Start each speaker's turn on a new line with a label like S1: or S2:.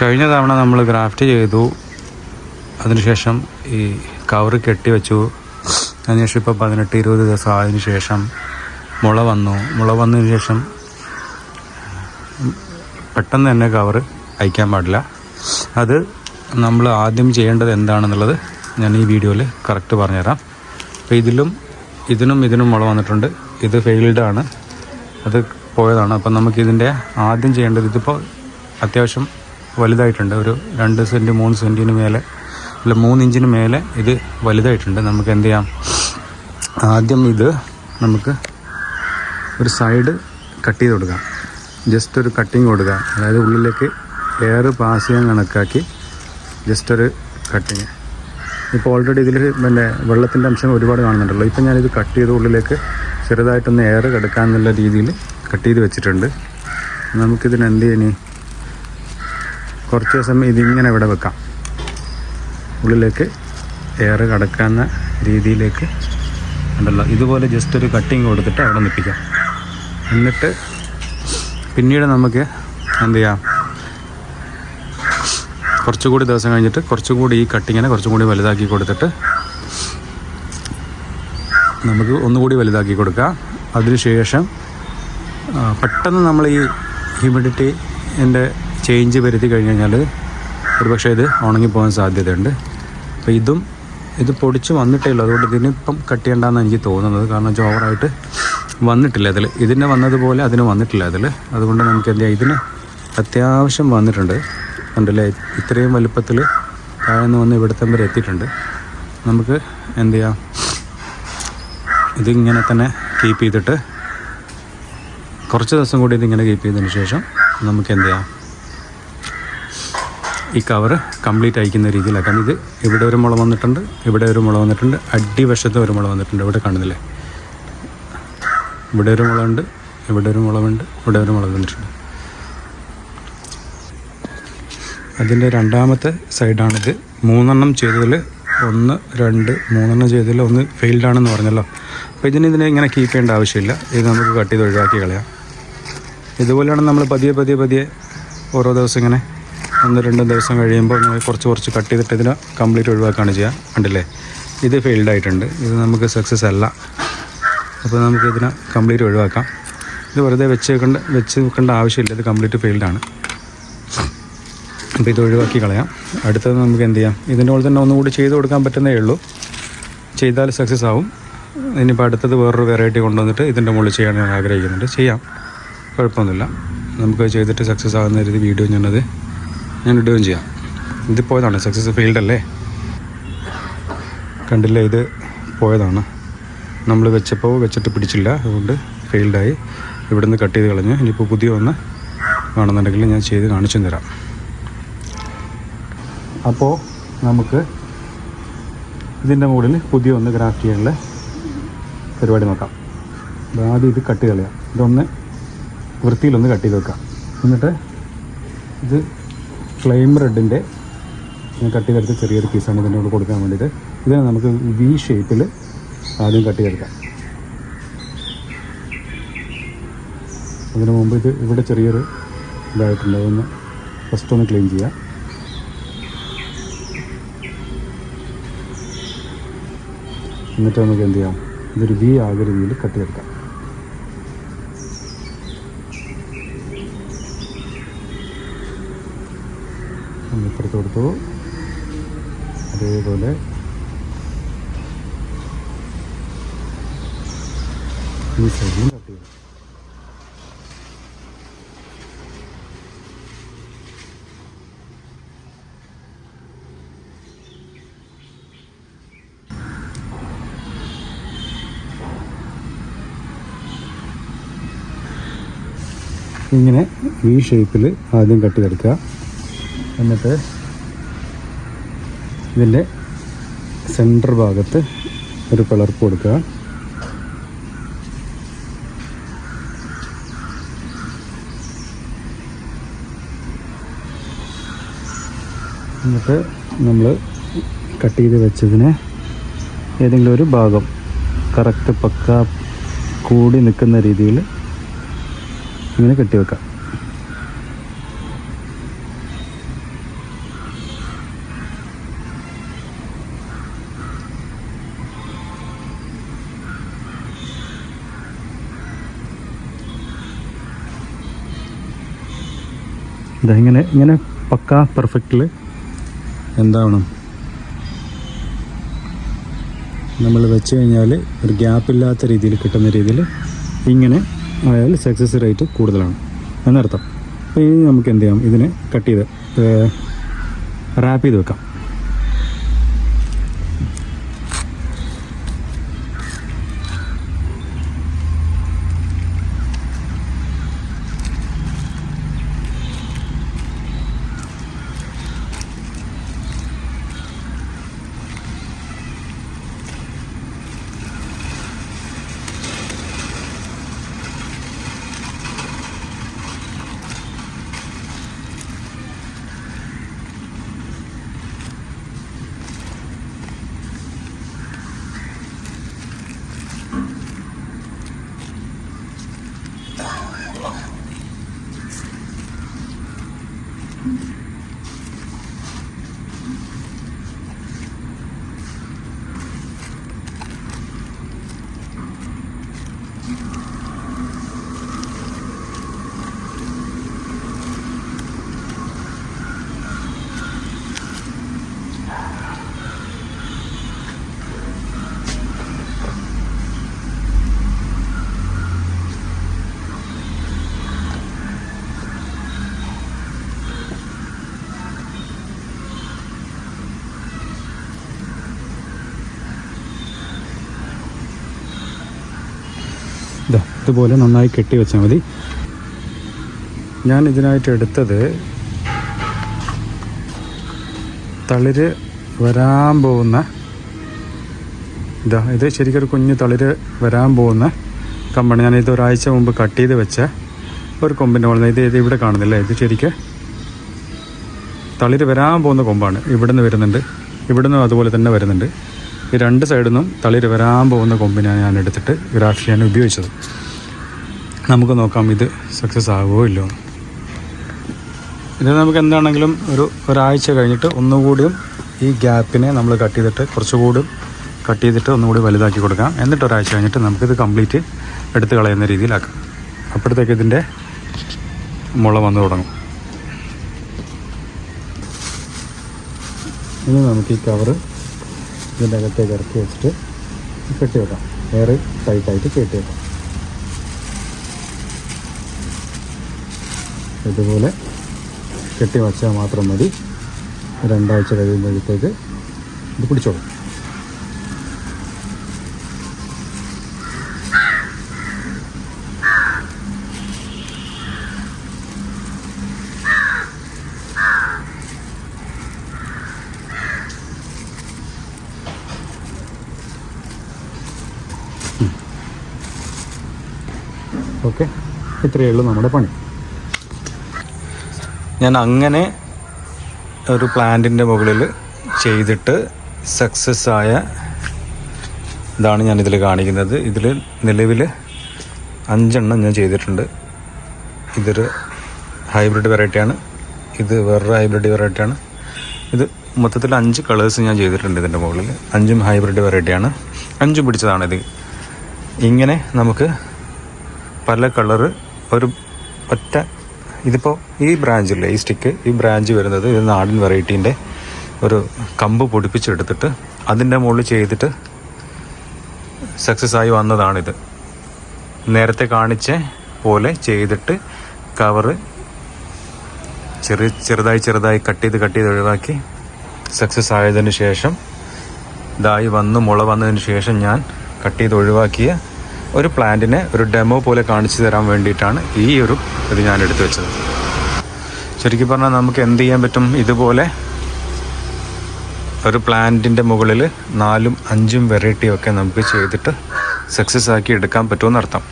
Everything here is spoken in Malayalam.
S1: കഴിഞ്ഞ തവണ നമ്മൾ ഗ്രാഫ്റ്റ് ചെയ്തു. അതിനുശേഷം ഈ കവറ് കെട്ടി വെച്ചു. അതിനുശേഷം ഇപ്പോൾ പതിനെട്ട് ഇരുപത് ദിവസം ആയതിനു ശേഷം മുള വന്നു. മുള വന്നതിന് ശേഷം പെട്ടെന്ന് തന്നെ കവറ് അയക്കാൻ പാടില്ല. അത് നമ്മൾ ആദ്യം ചെയ്യേണ്ടത് എന്താണെന്നുള്ളത് ഞാൻ ഈ വീഡിയോയിൽ കറക്റ്റ് പറഞ്ഞുതരാം. അപ്പോൾ ഇതിലും ഇതിനും ഇതിനും മുള വന്നിട്ടുണ്ട്. ഇത് ഫെയിൽഡ് ആണ്. അത് പോയതാണ്. അപ്പം നമുക്കിതിന്റെ ആദ്യം ചെയ്യേണ്ടത് ഇതിപ്പോൾ അത്യാവശ്യം വലുതായിട്ടുണ്ട്. ഒരു രണ്ട് സെന്റ് മൂന്ന് സെന്റിന് മേലെ അല്ല മൂന്ന് ഇഞ്ചിന് മേലെ ഇത് വലുതായിട്ടുണ്ട്. നമുക്ക് എന്ത് ചെയ്യാം? ആദ്യം ഇത് നമുക്ക് ഒരു സൈഡ് കട്ട് ചെയ്ത് കൊടുക്കാം. ജസ്റ്റ് ഒരു കട്ടിങ് കൊടുക്കുക അതായത് ഉള്ളിലേക്ക് എയർ പാസ് ചെയ്യാൻ കണക്കാക്കി ജസ്റ്റ് ഒരു കട്ടിങ്. ഇപ്പോൾ ഓൾറെഡി ഇതിൽ പിന്നെ വെള്ളത്തിന്റെ അംശം ഒരുപാട് കാണുന്നുണ്ടല്ലോ. ഇപ്പം ഞാനിത് കട്ട് ചെയ്ത് ഉള്ളിലേക്ക് ചെറുതായിട്ടൊന്ന് എയർ കിടക്കാമെന്നുള്ള രീതിയിൽ കട്ട് ചെയ്ത് വെച്ചിട്ടുണ്ട്. നമുക്കിതിന് എന്ത് ചെയ്യണി കുറച്ച് ദിവസം ഇതിങ്ങനെ ഇവിടെ വെക്കാം. ഉള്ളിലേക്ക് എയർ കടക്കാവുന്ന രീതിയിലേക്ക് ഉണ്ടല്ലോ ഇതുപോലെ ജസ്റ്റ് ഒരു കട്ടിങ് കൊടുത്തിട്ട് അവിടെ നിൽപ്പിക്കാം. എന്നിട്ട് പിന്നീട് നമുക്ക് എന്ത് ചെയ്യാം? കുറച്ചുകൂടി ദിവസം കഴിഞ്ഞിട്ട് കുറച്ചുകൂടി ഈ കട്ടിങ്ങിനെ കുറച്ചും കൂടി വലുതാക്കി കൊടുത്തിട്ട് നമുക്ക് ഒന്നുകൂടി വലുതാക്കി കൊടുക്കാം. അതിനുശേഷം പെട്ടെന്ന് നമ്മൾ ഈ ഹ്യൂമിഡിറ്റിന്റെ ചേഞ്ച് വരുത്തി കഴിഞ്ഞ് കഴിഞ്ഞാൽ ഒരുപക്ഷെ ഇത് ഉണങ്ങിപ്പോകാൻ സാധ്യതയുണ്ട്. അപ്പോൾ ഇതും ഇത് പൊടിച്ച് വന്നിട്ടേ ഉള്ളൂ. അതുകൊണ്ട് ഇതിനിപ്പം കട്ട് ചെയ്യണ്ടെന്ന് എനിക്ക് തോന്നുന്നത്. കാരണം വെച്ചാൽ ഓവറായിട്ട് വന്നിട്ടില്ല അതിൽ ഇതിന് വന്നതുപോലെ അതിന് വന്നിട്ടില്ല അതിൽ അതുകൊണ്ട് നമുക്ക് എന്ത് ചെയ്യാം? ഇതിന് അത്യാവശ്യം വന്നിട്ടുണ്ട്. ഉണ്ടല്ലേ ഇത്രയും വലുപ്പത്തിൽ താഴ്ന്ന് വന്ന് ഇവിടുത്തെ വരെ എത്തിയിട്ടുണ്ട്. നമുക്ക് എന്ത് ചെയ്യാം? ഇതിങ്ങനെ തന്നെ കീപ്പ് ചെയ്തിട്ട് കുറച്ച് ദിവസം കൂടി ഇതിങ്ങനെ കീപ്പ് ചെയ്തതിന് ശേഷം നമുക്ക് എന്ത് ചെയ്യാം? ഈ കവർ കംപ്ലീറ്റ് അയക്കുന്ന രീതിയിലാക്കാം ഇത് ഇവിടെ ഒരു മുള വന്നിട്ടുണ്ട് ഇവിടെ ഒരു മുള വന്നിട്ടുണ്ട് അടിവശത്ത് ഒരു മുള വന്നിട്ടുണ്ട് ഇവിടെ കാണുന്നില്ലേ? ഇവിടെ ഒരു മുളകുണ്ട് ഇവിടെ ഒരു മുളകുണ്ട് ഇവിടെ ഒരു മുളക് വന്നിട്ടുണ്ട്. അതിന്റെ രണ്ടാമത്തെ സൈഡാണിത്. മൂന്നെണ്ണം ചെയ്തതിൽ ഒന്ന് രണ്ട് മൂന്നെണ്ണം ചെയ്തതിൽ ഒന്ന് ഫെയിൽഡാണെന്ന് പറഞ്ഞല്ലോ. അപ്പോൾ ഇതിന് ഇതിനെ ഇങ്ങനെ കീപ്പ് ചെയ്യേണ്ട ആവശ്യമില്ല. ഇത് നമുക്ക് കട്ട് ചെയ്ത് ഒഴിവാക്കി കളയാം. ഇതുപോലെയാണ് നമ്മൾ പതിയെ പതിയെ പതിയെ ഓരോ ദിവസം ഇങ്ങനെ ഒന്ന് രണ്ട് ദിവസം കഴിയുമ്പോൾ നമ്മൾ കുറച്ച് കുറച്ച് കട്ട് ചെയ്തിട്ട് ഇതിനെ കംപ്ലീറ്റ് ഒഴിവാക്കുകയാണ് ചെയ്യുക. കണ്ടില്ലേ? ഇത് ഫെയിൽഡ് ആയിട്ടുണ്ട്. ഇത് നമുക്ക് സക്സസ് അല്ല. അപ്പോൾ നമുക്ക് ഇതിനെ കംപ്ലീറ്റ് ഒഴിവാക്കാം. ഇത് വെറുതെ വെച്ച് വെക്കേണ്ട വെച്ച് വെക്കേണ്ട ആവശ്യമില്ല. ഇത് കംപ്ലീറ്റ് ഫെയിൽഡ് ആണ്. അപ്പോൾ ഇത് ഒഴിവാക്കി കളയാം. അടുത്തത് നമുക്ക് എന്ത് ചെയ്യാം? ഇതിന്റെ പോലെ തന്നെ ഒന്നുകൂടി ചെയ്ത് കൊടുക്കാൻ പറ്റുന്നേ ഉള്ളൂ. ചെയ്താൽ സക്സസ് ആവും. ഇനിയിപ്പോൾ അടുത്തത് വേറൊരു വെറൈറ്റി കൊണ്ടുവന്നിട്ട് ഇതിന്റെ മുകളിൽ ചെയ്യാൻ ഞാൻ ആഗ്രഹിക്കുന്നുണ്ട്. ചെയ്യാം. കുഴപ്പമൊന്നുമില്ല. നമുക്ക് ചെയ്തിട്ട് സക്സസ് ആകുന്ന രീതി വീഡിയോ ഞാനത് ഞാൻ ഇടുകയും ചെയ്യാം. ഇത് പോയതാണ്. സക്സസ് ഫീൽഡ് അല്ലേ? കണ്ടില്ലേ? ഇത് പോയതാണ്. നമ്മൾ വെച്ചപ്പോൾ വെച്ചിട്ട് പിടിച്ചില്ല. അതുകൊണ്ട് ഫെയിൽഡായി ഇവിടെ നിന്ന് കട്ട് ചെയ്ത് കളഞ്ഞു. ഇനിയിപ്പോൾ പുതിയ ഒന്ന് വേണമെന്നുണ്ടെങ്കിൽ ഞാൻ ചെയ്ത് കാണിച്ചു തരാം. അപ്പോൾ നമുക്ക് ഇതിന്റെ മുകളിൽ പുതിയ ഒന്ന് ഗ്രാഫ്റ്റ് ചെയ്യാനുള്ള പരിപാടി നോക്കാം. ആദ്യം ഇത് കട്ട് കളയാം. ഇതൊന്ന് വൃത്തിയിലൊന്ന് കട്ട് ചെയ്ത് വെക്കാം. എന്നിട്ട് ഇത് ഫ്ലെയിം റെഡിന്റെ കട്ടി ചെയ്തെടുത്ത ചെറിയൊരു പീസാണ് ഇതിന്റെ കൂടെ കൊടുക്കാൻ വേണ്ടിയിട്ട്. ഇതിനെ നമുക്ക് വി ഷേപ്പിൽ ആദ്യം കട്ട് ചെയ്തെടുക്കാം. അതിന് മുമ്പ് ഇത് ഇവിടെ ചെറിയൊരു ഇതായിട്ടുണ്ട്. അതൊന്ന് ഫസ്റ്റ് ഒന്ന് ക്ലീൻ ചെയ്യാം. എന്നിട്ട് നമുക്ക് എന്ത് ചെയ്യാം? ഇതൊരു വി ആകൃതിയിൽ കട്ട് ചെയ്തെടുക്കാം ഒന്ന് ഇപ്പുറത്ത് കൊടുത്തു. അതേപോലെ ഈ സൈഡിലും കട്ട് ചെയ്തു. ഇങ്ങനെ ഈ ഷേപ്പിൽ ആദ്യം കട്ട് ചെയ്തെടുക്കുക. എന്നിട്ട് ഇതിന്റെ സെന്റർ ഭാഗത്ത് ഒരു പിളർപ്പ് കൊടുക്കുക. എന്നിട്ട് നമ്മൾ കട്ട് ചെയ്ത് വെച്ചതിനെ ഏതെങ്കിലും ഒരു ഭാഗം കറക്റ്റ് പക്ക കൂടി നിൽക്കുന്ന രീതിയിൽ ഇങ്ങനെ കെട്ടി ഇതാ ഇങ്ങനെ ഇങ്ങനെ പക്ക പെർഫെക്റ്റിൽ എന്താണ് നമ്മൾ വെച്ച് കഴിഞ്ഞാൽ ഒരു ഗ്യാപ്പില്ലാത്ത രീതിയിൽ കിട്ടുന്ന രീതിയിൽ ഇങ്ങനെ ആയാൽ സക്സസ് റേറ്റ് കൂടുതലാണ്. എന്നർത്ഥം. അപ്പോൾ ഇനി നമുക്ക് എന്ത് ചെയ്യാം? ഇതിനെ കട്ട് ചെയ്ത് റാപ്പ് ചെയ്ത് വെക്കാം ഇതാ ഇതുപോലെ നന്നായി കെട്ടി വെച്ചാൽ മതി. ഞാൻ ഇതിനായിട്ട് എടുത്തത് തളിര് വരാൻ പോകുന്ന ഇതാ ഇത് ശരിക്കൊരു കുഞ്ഞ് തളിര് വരാൻ പോകുന്ന കമ്പാണ്. ഞാൻ ഇത് ഒരാഴ്ച മുമ്പ് കട്ട് ചെയ്ത് വെച്ച ഒരു കൊമ്പിന്റെ മുകളിൽ ഇത് ഇത് ഇവിടെ കാണുന്നില്ല? ഇത് ശരിക്ക് തളിര് വരാൻ പോകുന്ന കൊമ്പാണ്. ഇവിടെ നിന്ന് വരുന്നുണ്ട്. ഇവിടുന്ന് അതുപോലെ തന്നെ വരുന്നുണ്ട്. ഈ രണ്ട് സൈഡിൽ നിന്നും തളിര് വരാൻ പോകുന്ന കൊമ്പിനാണ് ഞാൻ എടുത്തിട്ട് ഗ്രാഫ് ചെയ്യാൻ ഉപയോഗിച്ചത്. നമുക്ക് നോക്കാം ഇത് സക്സസ് ആകുമോ ഇല്ലോ. ഇത് നമുക്ക് എന്താണെങ്കിലും ഒരു ഒരാഴ്ച കഴിഞ്ഞിട്ട് ഒന്നുകൂടിയും ഈ ഗ്യാപ്പിനെ നമ്മൾ കട്ട് ചെയ്തിട്ട് കുറച്ചുകൂടി കട്ട് ചെയ്തിട്ട് ഒന്നുകൂടി വലുതാക്കി കൊടുക്കാം. എന്നിട്ട് ഒരാഴ്ച കഴിഞ്ഞിട്ട് നമുക്കിത് കംപ്ലീറ്റ് എടുത്ത് കളയുന്ന രീതിയിലാക്കാം. അപ്പോഴത്തേക്ക് ഇതിന്റെ മുള വന്നു തുടങ്ങും. ഇനി നമുക്ക് ഈ കവറ് ഇതിന്റെ അകത്തേക്ക് ഇറക്കി വെച്ചിട്ട് കെട്ടി വെക്കാം. എയർ ടൈറ്റായിട്ട് കെട്ടി വെക്കാം. ഇതുപോലെ കെട്ടി വച്ചാൽ മാത്രം മതി. രണ്ടാഴ്ച കഴിയുമ്പോഴത്തേക്ക് ഇത് പിടിച്ചോളും. ഓക്കെ. ഇത്രയേ ഉള്ളൂ നമ്മുടെ പണി. ഞാൻ അങ്ങനെ ഒരു പ്ലാന്റിന്റെ മുകളിൽ ചെയ്തിട്ട് സക്സസ് ആയ ഇതാണ് ഞാൻ ഇതിൽ കാണിക്കുന്നത്. ഇതിൽ നിലവിൽ അഞ്ചെണ്ണം ഞാൻ ചെയ്തിട്ടുണ്ട്. ഇതൊരു ഹൈബ്രിഡ് വെറൈറ്റിയാണ് ഇത് വേറൊരു ഹൈബ്രിഡ് വെറൈറ്റിയാണ് ഇത് മൊത്തത്തിൽ അഞ്ച് കളേഴ്സ് ഞാൻ ചെയ്തിട്ടുണ്ട് ഇതിന്റെ മുകളിൽ അഞ്ചും ഹൈബ്രിഡ് വെറൈറ്റിയാണ് അഞ്ചും പിടിച്ചതാണിത് ഇങ്ങനെ നമുക്ക് പല കളറ് ഒരു ഒറ്റ ഇതിപ്പോൾ ഈ ബ്രാഞ്ചില്ലേ ഈ സ്റ്റിക്ക് ഈ ബ്രാഞ്ച് വരുന്നത് ഇത് നാടൻ വെറൈറ്റീന്റെ ഒരു കമ്പ് പൊടിപ്പിച്ചെടുത്തിട്ട് അതിന്റെ മുകളിൽ ചെയ്തിട്ട് സക്സസ് ആയി വന്നതാണിത്. നേരത്തെ കാണിച്ച പോലെ ചെയ്തിട്ട് കവറ് ചെറിയ ചെറുതായി ചെറുതായി കട്ട് ചെയ്ത് കട്ട് ചെയ്ത് ഒഴിവാക്കി സക്സസ് ആയതിന് ശേഷം ഇതായി വന്ന് മുള വന്നതിന് ശേഷം ഞാൻ കട്ട് ചെയ്ത് ഒഴിവാക്കിയ ഒരു പ്ലാന്റിനെ ഒരു ഡെമോ പോലെ കാണിച്ചു തരാൻ വേണ്ടിയിട്ടാണ് ഈ ഒരു ഇത് ഞാൻ എടുത്തു വെച്ചത്. ശരിക്കും പറഞ്ഞാൽ നമുക്ക് എന്ത് ചെയ്യാൻ പറ്റും? ഇതുപോലെ ഒരു പ്ലാന്റിന്റെ മുകളിൽ നാലും അഞ്ചും വെറൈറ്റിയും ഒക്കെ നമുക്ക് ചെയ്തിട്ട് സക്സസ് ആക്കി എടുക്കാൻ പറ്റുമെന്നർത്ഥം.